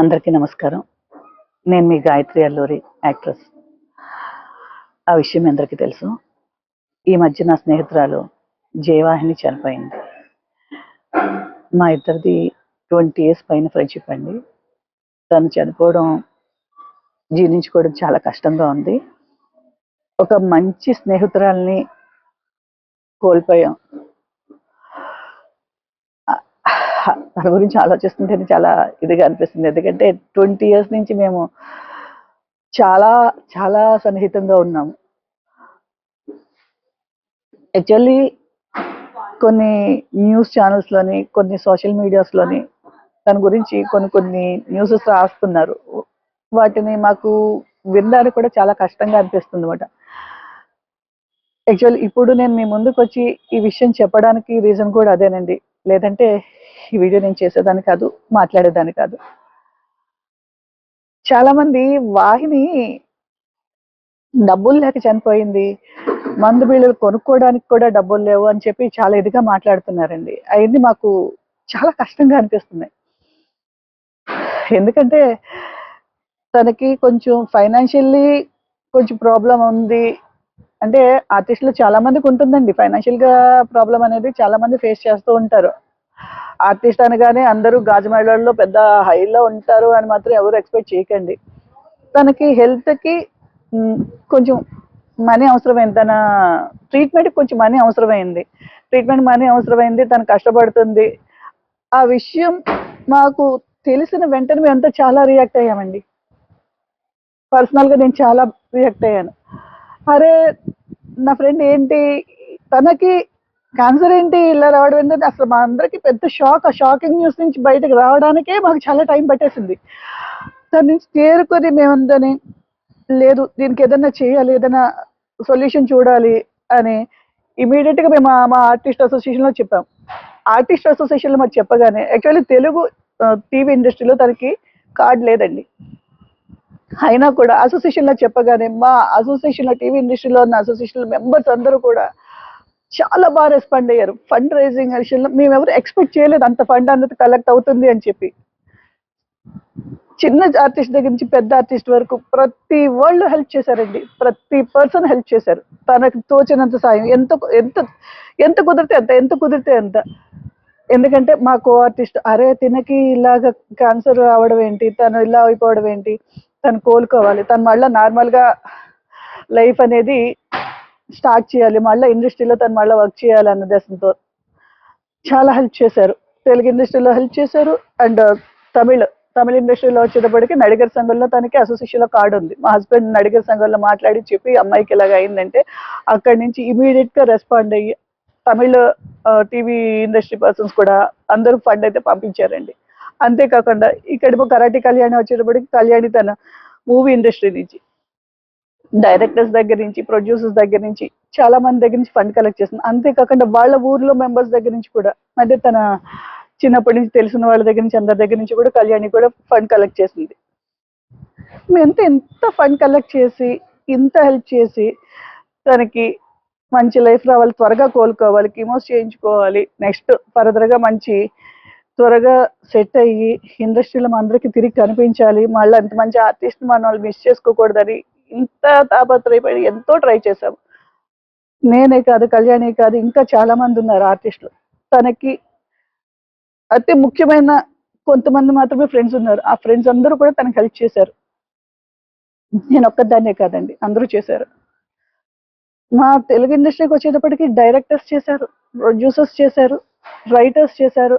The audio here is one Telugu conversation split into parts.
అందరికీ నమస్కారం. నేను మీ గాయత్రి అల్లూరి యాక్ట్రెస్. ఆ విషయం అందరికీ తెలుసు. ఈ మధ్య నా స్నేహితురాలు జయవాహిని చనిపోయింది. మా ఇద్దరిది ట్వంటీ ఇయర్స్ పైన ఫ్రెండ్షిప్ అండి. తను చనిపోవడం జీర్ణించుకోవడం చాలా కష్టంగా ఉంది. ఒక మంచి స్నేహితురాల్ని కోల్పోయాం. తన గురించి ఆలోచిస్తుంటేనే చాలా ఇదిగా అనిపిస్తుంది. ఎందుకంటే ట్వంటీ ఇయర్స్ నుంచి మేము చాలా చాలా సన్నిహితంగా ఉన్నాము. యాక్చువల్లీ కొన్ని న్యూస్ ఛానల్స్లోని కొన్ని సోషల్ మీడియాస్లోని తన గురించి కొన్ని కొన్ని న్యూసెస్ రాస్తున్నారు. వాటిని మాకు వినడానికి కూడా చాలా కష్టంగా అనిపిస్తుంది అనమాట యాక్చువల్ ఇప్పుడు నేను మీ ముందుకు వచ్చి ఈ విషయం చెప్పడానికి రీజన్ కూడా అదేనండి. లేదంటే ఈ వీడియో నేను చేసేదాన్ని కాదు మాట్లాడేదాన్ని కాదు. చాలా మంది వాహిని డబ్బులు లేక చనిపోయింది మందు బిళ్ళలు కొనుక్కోవడానికి కూడా డబ్బులు లేవు అని చెప్పి చాలా ఇదిగా మాట్లాడుతున్నారండి. అవన్నీ మాకు చాలా కష్టంగా అనిపిస్తున్నాయి ఎందుకంటే తనకి కొంచెం ఫైనాన్షియల్లీ కొంచెం ప్రాబ్లం ఉంది. అంటే ఆర్టిస్టులు చాలా మందికి ఉంటుందండి ఫైనాన్షియల్గా ప్రాబ్లం అనేది చాలా మంది ఫేస్ చేస్తూ ఉంటారు. ఆర్టిస్ట్ అనగానే అందరూ గాజుమేళల్లో పెద్ద హైలో ఉంటారు అని మాత్రం ఎవరు ఎక్స్పెక్ట్ చేయకండి. తనకి హెల్త్కి కొంచెం మనీ అవసరమైంది. తన ట్రీట్మెంట్ కొంచెం మనీ అవసరమైంది. ట్రీట్మెంట్ మనీ అవసరమైంది తను కష్టపడుతుంది. ఆ విషయం మాకు తెలిసిన వెంటనే మేమంతా చాలా రియాక్ట్ అయ్యామండి. పర్సనల్గా నేను చాలా రియాక్ట్ అయ్యాను. అరే నా ఫ్రెండ్ ఏంటి? తనకి క్యాన్సర్ ఏంటి? ఇలా రావడం ఏంటంటే అసలు మా అందరికి పెద్ద షాక్ ఆ షాకింగ్ న్యూస్ నుంచి బయటకు రావడానికే మాకు చాలా టైం పట్టేసింది. దాని నుంచి చేరుకొని మేమందని లేదు దీనికి ఏదైనా చేయాలి ఏదైనా సొల్యూషన్ చూడాలి అని ఇమీడియట్గా మేము మా- ఆర్టిస్ట్ అసోసియేషన్లో చెప్పాం. ఆర్టిస్ట్ అసోసియేషన్లో మాకు చెప్పగానే యాక్చువల్లీ తెలుగు టీవీ ఇండస్ట్రీలో తనకి కార్డ్ లేదండి. అయినా కూడా అసోసియేషన్లో చెప్పగానే మా అసోసియేషన్లో టీవీ ఇండస్ట్రీలో ఉన్న అసోసియేషన్ మెంబర్స్ అందరూ కూడా చాలా బాగా రెస్పాండ్ అయ్యారు. ఫండ్ రైజింగ్ విషయంలో మేము ఎవరు ఎక్స్పెక్ట్ చేయలేదు అంత ఫండ్ అన్నది కలెక్ట్ అవుతుంది అని చెప్పి. చిన్న ఆర్టిస్ట్ దగ్గర నుంచి పెద్ద ఆర్టిస్ట్ వరకు ప్రతి వాళ్ళు హెల్ప్ చేశారండి. ప్రతి పర్సన్ హెల్ప్ చేశారు. తనకు తోచినంత సాయం. ఎంత ఎంత ఎంత కుదిరితే అంత ఎంత కుదిరితే అంత. ఎందుకంటే మా కో ఆర్టిస్ట్ అరే తినకి ఇలాగ క్యాన్సర్ రావడం ఏంటి? తను ఇలా అయిపోవడం ఏంటి? తను కోలుకోవాలి. తను మళ్ళీ నార్మల్గా లైఫ్ అనేది స్టార్ట్ చేయాలి మళ్ళీ ఇండస్ట్రీలో తను మళ్ళీ వర్క్ చేయాలి అన్న ఉద్దేశంతో చాలా హెల్ప్ చేశారు. తెలుగు ఇండస్ట్రీలో హెల్ప్ చేశారు అండ్ uh, తమిళ్ తమిళ ఇండస్ట్రీలో వచ్చేటప్పటికి నడిగర్ సంఘంలో తనకి అసోసియేషన్లో కార్డు ఉంది. మా హస్బెండ్ నడిగర్ సంఘంలో మాట్లాడి చెప్పి అమ్మాయికి ఇలాగ అయిందంటే అక్కడి నుంచి ఇమీడియట్గా రెస్పాండ్ అయ్యి తమిళ టీవీ ఇండస్ట్రీ పర్సన్స్ కూడా అందరూ ఫండ్ అయితే పంపించారండి. అంతేకాకుండా ఇక్కడ కరాటి కళ్యాణి వచ్చేటప్పటికి కళ్యాణి తన మూవీ ఇండస్ట్రీ నుంచి డైరెక్టర్స్ దగ్గర నుంచి ప్రొడ్యూసర్స్ దగ్గర నుంచి చాలా మంది దగ్గర నుంచి ఫండ్ కలెక్ట్ చేస్తుంది అంతేకాకుండా వాళ్ళ ఊర్లో మెంబర్స్ దగ్గర నుంచి కూడా అంటే తన చిన్నప్పటి నుంచి తెలిసిన వాళ్ళ దగ్గర నుంచి అందరి దగ్గర నుంచి కూడా కళ్యాణి కూడా ఫండ్ కలెక్ట్ చేసింది ఎంత ఎంత ఫండ్ కలెక్ట్ చేసి ఇంత హెల్ప్ చేసి తనకి మంచి లైఫ్ రావాలి త్వరగా కోలుకోవాలి కిమోస్ చేయించుకోవాలి నెక్స్ట్ ఫర్దర్గా మంచి త్వరగా సెట్ అయ్యి ఇండస్ట్రీలో అందరికీ తిరిగి కనిపించాలి మళ్ళీ అంత మంచి ఆర్టిస్ట్ మన వాళ్ళు మిస్ చేసుకోకూడదని ఇంత తాపత్రయపడి ఎంతో ట్రై చేశాము నేనే కాదు కళ్యాణి కాదు ఇంకా చాలా మంది ఉన్నారు ఆర్టిస్టులు. తనకి అతి ముఖ్యమైన కొంతమంది మాత్రమే ఫ్రెండ్స్ ఉన్నారు. ఆ ఫ్రెండ్స్ అందరూ కూడా తనకి హెల్ప్ చేశారు. నేను ఒక్కదాన్నే కాదండి అందరూ చేశారు. మా తెలుగు ఇండస్ట్రీకి వచ్చేటప్పటికి డైరెక్టర్స్ చేశారు ప్రొడ్యూసర్స్ చేశారు రైటర్స్ చేశారు.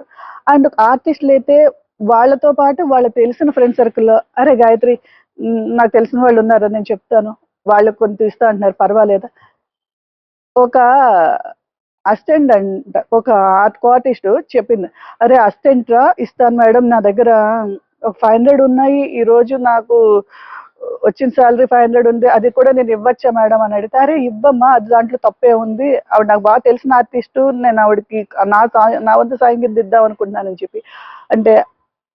అండ్ ఆర్టిస్టులు అయితే వాళ్ళతో పాటు వాళ్ళ తెలిసిన ఫ్రెండ్ సర్కిల్లో అరే గాయత్రి నాకు తెలిసిన వాళ్ళు ఉన్నారు? నేను చెప్తాను. వాళ్ళకు కొంత ఇస్తా అంటున్నారు. పర్వాలేదా? ఒక అసిస్టెంట్ అంట ఒక ఆర్ట్ ఆర్టిస్ట్ చెప్పింది. అరే అసిస్టెంట్ రా ఇస్తాను మేడం. నా దగ్గర ఒక ఫైవ్ హండ్రెడ్ ఉన్నాయి. ఈ రోజు నాకు వచ్చిన శాలరీ ఫైవ్ హండ్రెడ్ ఉంది. అది కూడా నేను ఇవ్వచ్చా మేడం? అని అడిగితే అరే ఇవ్వమ్మా. అది దాంట్లో తప్పే ఉంది. ఆవిడ నాకు బాగా తెలిసిన ఆర్టిస్ట్ నేను ఆవిడకి నా సా- నా వంతు సాయం కింద ఇద్దాం అనుకుంటున్నానని చెప్పి. అంటే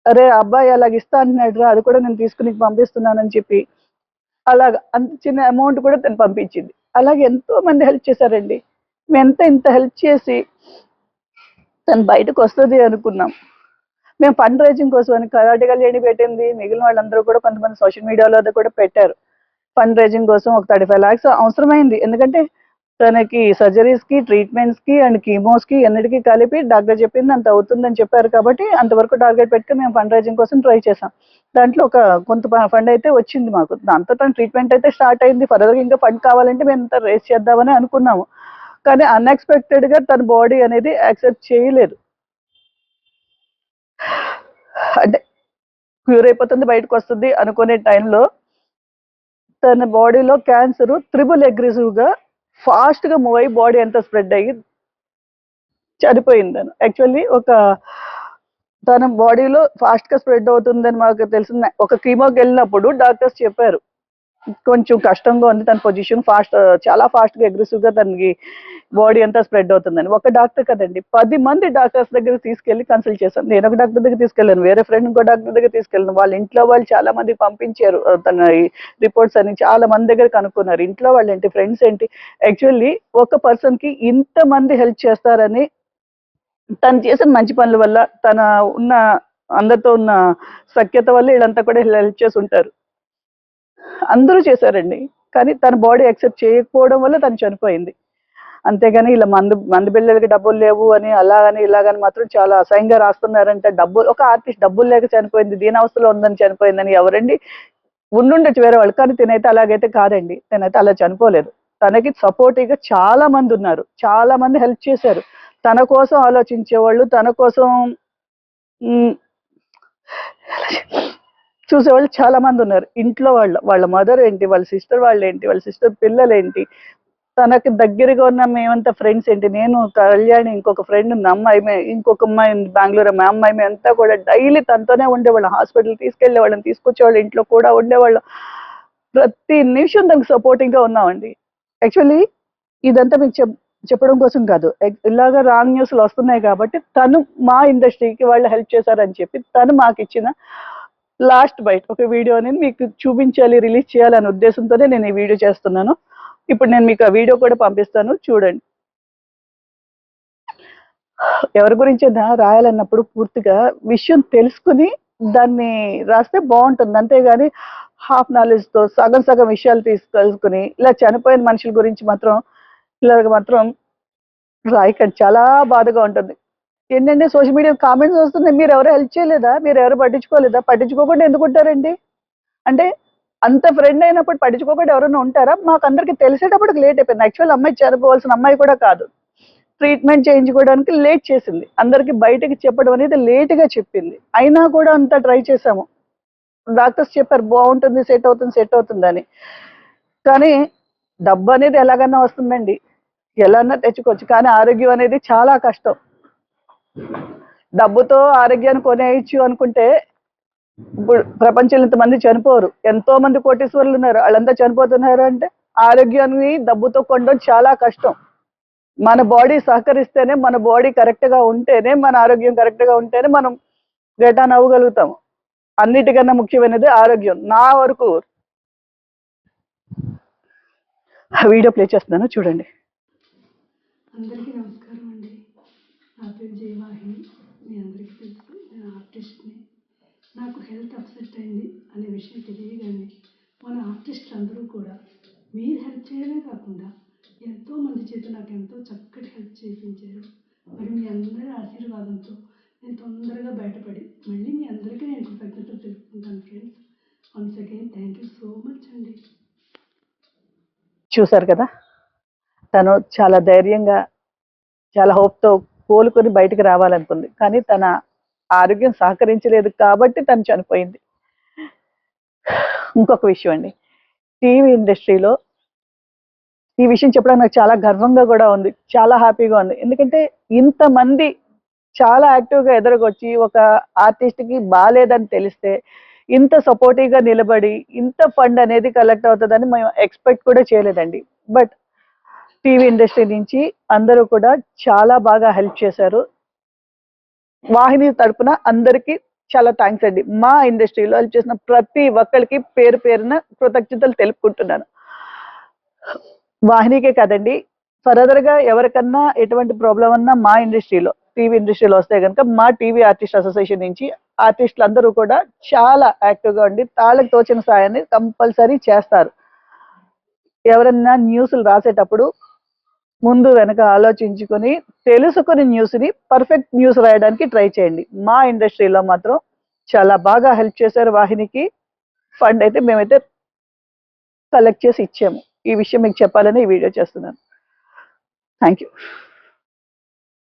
అరే అబ్బాయి అలాగ ఇస్తా అంటున్నాడు రా అది కూడా నేను తీసుకుని పంపిస్తున్నానని చెప్పి. అలాగ అంత చిన్న అమౌంట్ కూడా తను పంపించింది. అలాగే ఎంతో మంది హెల్ప్ చేశారండి. మేము ఎంత ఇంత హెల్ప్ చేసి తను బయటకు వస్తుంది అనుకున్నాం. మేము ఫండ్ రైజింగ్ కోసం అని కరాటి కళ్యాణి పెట్టింది మిగిలిన వాళ్ళందరూ కూడా కొంతమంది సోషల్ మీడియాలో అది కూడా పెట్టారు. ఫండ్ రైజింగ్ కోసం ఒక థర్టీ ఫైవ్ ల్యాక్స్ అవసరమైంది. ఎందుకంటే తనకి సర్జరీస్కి ట్రీట్మెంట్స్కి అండ్ కీమోస్కి అన్నిటికీ కలిపి డాక్టర్ చెప్పింది అంత అవుతుందని చెప్పారు కాబట్టి అంతవరకు టార్గెట్ పెట్టుకుని మేము ఫండ్ రైజింగ్ కోసం ట్రై చేసాం దాంట్లో ఒక కొంత ఫండ్ అయితే వచ్చింది మాకు. దాంతో తన ట్రీట్మెంట్ అయితే స్టార్ట్ అయింది. ఫర్దర్గా ఇంకా ఫండ్ కావాలంటే మేము అంత రేస్ చేద్దామని అనుకున్నాము. కానీ అన్ఎక్స్పెక్టెడ్గా తన బాడీ అనేది యాక్సెప్ట్ చేయలేదు. అంటే క్యూర్ అయిపోతుంది బయటకు వస్తుంది అనుకునే టైంలో తన బాడీలో క్యాన్సర్ త్రిబుల్ అగ్రెసివ్ ఫాస్ట్గా మూవ్ అయ్యి బాడీ అంతా స్ప్రెడ్ అయ్యి చనిపోయింది తను యాక్చువల్లీ ఒక తన బాడీలో ఫాస్ట్గా స్ప్రెడ్ అవుతుందని మాకు తెలిసింది. ఒక కీమోకి వెళ్ళినప్పుడు డాక్టర్స్ చెప్పారు. కొంచెం కష్టంగా ఉంది. తన పొజిషన్ ఫాస్ట్ చాలా ఫాస్ట్గా అగ్రెసివ్గా తనకి బాడీ అంతా స్ప్రెడ్ అవుతుందని. ఒక డాక్టర్ కదండి పది మంది డాక్టర్స్ దగ్గర తీసుకెళ్ళి కన్సల్ట్ చేశాను. నేను ఒక డాక్టర్ దగ్గర తీసుకెళ్ళాను. వేరే ఫ్రెండ్ ఇంకో డాక్టర్ దగ్గర తీసుకెళ్ళాను. వాళ్ళ ఇంట్లో వాళ్ళు చాలా మంది పంపించారు. తన రిపోర్ట్స్ అని చాలా మంది దగ్గర కనుక్కున్నారు. ఇంట్లో వాళ్ళు ఏంటి ఫ్రెండ్స్ ఏంటి? యాక్చువల్లీ ఒక పర్సన్కి ఇంత మంది హెల్ప్ చేస్తారని తను చేసిన మంచి పనుల వల్ల తన ఉన్న అందరితో ఉన్న సఖ్యత వల్ల వీళ్ళంతా కూడా హెల్ప్ చేసి ఉంటారు. అందరూ చేశారండి. కానీ తన బాడీ యాక్సెప్ట్ చేయకపోవడం వల్ల తను చనిపోయింది. అంతేగాని ఇలా మందు మందు బిళ్ళలకి డబ్బులు లేవు అని అలాగని ఇలాగని మాత్రం చాలా అసహ్యంగా రాస్తున్నారంటే. డబ్బులు ఒక ఆర్టిస్ట్ డబ్బులు లేక చనిపోయింది దీనావస్థలో ఉందని చనిపోయిందని ఎవరండి? ఉండుండొచ్చు వేరే వాళ్ళు కానీ తినైతే అలాగైతే కాదండి. తినైతే అలా చనిపోలేదు. తనకి సపోర్టివ్గా చాలా మంది ఉన్నారు. చాలా మంది హెల్ప్ చేశారు. తన కోసం ఆలోచించే వాళ్ళు తన కోసం చూసేవాళ్ళు చాలా మంది ఉన్నారు. ఇంట్లో వాళ్ళ వాళ్ళ మదర్ ఏంటి వాళ్ళ సిస్టర్ వాళ్ళు ఏంటి వాళ్ళ సిస్టర్ పిల్లలు ఏంటి తనకి దగ్గరగా ఉన్న మేమంతా ఫ్రెండ్స్ ఏంటి నేను కళ్యాణి ఇంకొక ఫ్రెండ్ ఉంది అమ్మాయి ఇంకొక అమ్మాయి ఉంది బెంగళూరు అమ్మాయి అమ్మాయి మేమంతా కూడా డైలీ తనతోనే ఉండేవాళ్ళం. హాస్పిటల్ తీసుకెళ్ళే తీసుకొచ్చేవాళ్ళు ఇంట్లో కూడా ఉండేవాళ్ళం. ప్రతి నిమిషం దానికి సపోర్టింగ్గా ఉన్నామండి. యాక్చువల్లీ ఇదంతా మీకు చెప్ చెప్పడం కోసం కాదు. ఇలాగ రాంగ్ న్యూస్లు వస్తున్నాయి కాబట్టి తను మా ఇండస్ట్రీకి వాళ్ళు హెల్ప్ చేశారని చెప్పి తను మాకు ఇచ్చిన లాస్ట్ బైట్. ఒక వీడియోని మీకు చూపించాలి రిలీజ్ చేయాలనే ఉద్దేశంతోనే నేను ఈ వీడియో చేస్తున్నాను. ఇప్పుడు నేను మీకు ఆ వీడియో కూడా పంపిస్తాను. చూడండి. ఎవరి గురించి రాయాలన్నప్పుడు పూర్తిగా విషయం తెలుసుకుని దాన్ని రాస్తే బాగుంటుంది. అంతేగాని హాఫ్ నాలెడ్జ్తో సగం సగం విషయాలు తీసుకొని ఇలా చనిపోయిన మనుషుల గురించి మాత్రం ఇలాగ మాత్రం రాయకండి. చాలా బాధగా ఉంటుంది. ఏంటంటే సోషల్ మీడియా కామెంట్స్ వస్తున్నాయి. మీరు ఎవరు హెల్ప్ చేయలేదా? మీరు ఎవరు పట్టించుకోలేదా? పట్టించుకోకుండా ఎందుకుంటారండి అంటే అంత ఫ్రెండ్ అయినప్పుడు పట్టించుకోకుండా ఎవరైనా ఉంటారా? మాకు అందరికి తెలిసేటప్పుడు లేట్ అయిపోయింది. యాక్చువల్ అమ్మాయి చదువుకోవాల్సిన అమ్మాయి కూడా కాదు. ట్రీట్మెంట్ చేయించుకోవడానికి లేట్ చేసింది. అందరికి బయటకి చెప్పడం అనేది లేట్గా చెప్పింది. అయినా కూడా అంత ట్రై చేసాము డాక్టర్స్ చెప్పారు బాగుంటుంది సెట్ అవుతుంది సెట్ అవుతుందని కానీ డబ్బు అనేది ఎలాగైనా వస్తుందండి. ఎలా తెచ్చుకోవచ్చు. కానీ ఆరోగ్యం అనేది చాలా కష్టం. డబ్బుతో ఆరోగ్యాన్ని కొనేయచ్చు అనుకుంటే ఇప్పుడు ప్రపంచంలో ఇంతమంది చనిపోరు. ఎంతో మంది కోటీశ్వరులు ఉన్నారు. వాళ్ళంతా చనిపోతున్నారు అంటే ఆరోగ్యాన్ని డబ్బుతో కొనడం చాలా కష్టం. మన బాడీ సహకరిస్తేనే మన బాడీ కరెక్ట్గా ఉంటేనే మన ఆరోగ్యం కరెక్ట్గా ఉంటేనే మనం గెటాన్ అవ్వగలుగుతాము అన్నిటికన్నా ముఖ్యమైనది ఆరోగ్యం. నా వరకు వీడియో ప్లే చేస్తున్నాను. చూడండి. అందరికీ నమస్కారం. నా పేరు జయవాహిని మీ అందరికీ తెలుసు. నేను ఆర్టిస్ట్ని. నాకు హెల్త్ అప్సెట్ అయింది అనే విషయం తెలియగానే మన ఆర్టిస్టులు అందరూ కూడా మీరు హెల్ప్ చేయడమే కాకుండా ఎంతోమంది చేత నాకు ఎంతో చక్కటి హెల్ప్ చేయించారు మరి మీ అందరి ఆశీర్వాదంతో నేను తొందరగా బయటపడి మళ్ళీ మీ అందరికీ నేను కృతజ్ఞతలు తెలుపుకుంటాను friends once again thank you so much అండి. చూసారు కదా? తను చాలా ధైర్యంగా చాలా హోప్తో కోలుకొని బయటకు రావాలనుకుంది. కానీ తన ఆరోగ్యం సహకరించలేదు కాబట్టి తను చనిపోయింది. ఇంకొక విషయం అండి. టీవీ ఇండస్ట్రీలో ఈ విషయం చెప్పడానికి నాకు చాలా గర్వంగా కూడా ఉంది. చాలా హ్యాపీగా ఉంది. ఎందుకంటే ఇంతమంది చాలా యాక్టివ్గా ఎదురుకొచ్చి ఒక ఆర్టిస్ట్కి బాగాలేదని తెలిస్తే ఇంత సపోర్టివ్గా గా నిలబడి ఇంత ఫండ్ అనేది కలెక్ట్ అవుతుందని మేము ఎక్స్పెక్ట్ కూడా చేయలేదండి. బట్ టీవీ ఇండస్ట్రీ నుంచి అందరూ కూడా చాలా బాగా హెల్ప్ చేశారు. వాహిని తరపున అందరికీ చాలా థ్యాంక్స్ అండి. మా ఇండస్ట్రీలో హెల్ప్ చేసిన ప్రతి ఒక్కరికి పేరు పేరున కృతజ్ఞతలు తెలుపుకుంటున్నాను. వాహినికే కదండి ఫర్దర్గా ఎవరికన్నా ఎటువంటి ప్రాబ్లం అన్నా మా ఇండస్ట్రీలో టీవీ ఇండస్ట్రీలో వస్తే కనుక మా టీవీ ఆర్టిస్ట్ అసోసియేషన్ నుంచి ఆర్టిస్టులు అందరూ కూడా చాలా యాక్టివ్గా ఉండి తాళ్ళకి తోచిన సాయాన్ని కంపల్సరీ చేస్తారు. ఎవరన్నా న్యూస్లు రాసేటప్పుడు ముందు వెనక ఆలోచించుకొని తెలుసుకుని న్యూస్ని పర్ఫెక్ట్ న్యూస్ రాయడానికి ట్రై చేయండి. మా ఇండస్ట్రీలో మాత్రం చాలా బాగా హెల్ప్ చేశారు వాహినికి. ఫండ్ అయితే మేమైతే కలెక్ట్ చేసి ఇచ్చాము. ఈ విషయం మీకు చెప్పాలని ఈ వీడియో చేస్తున్నాను. Thank you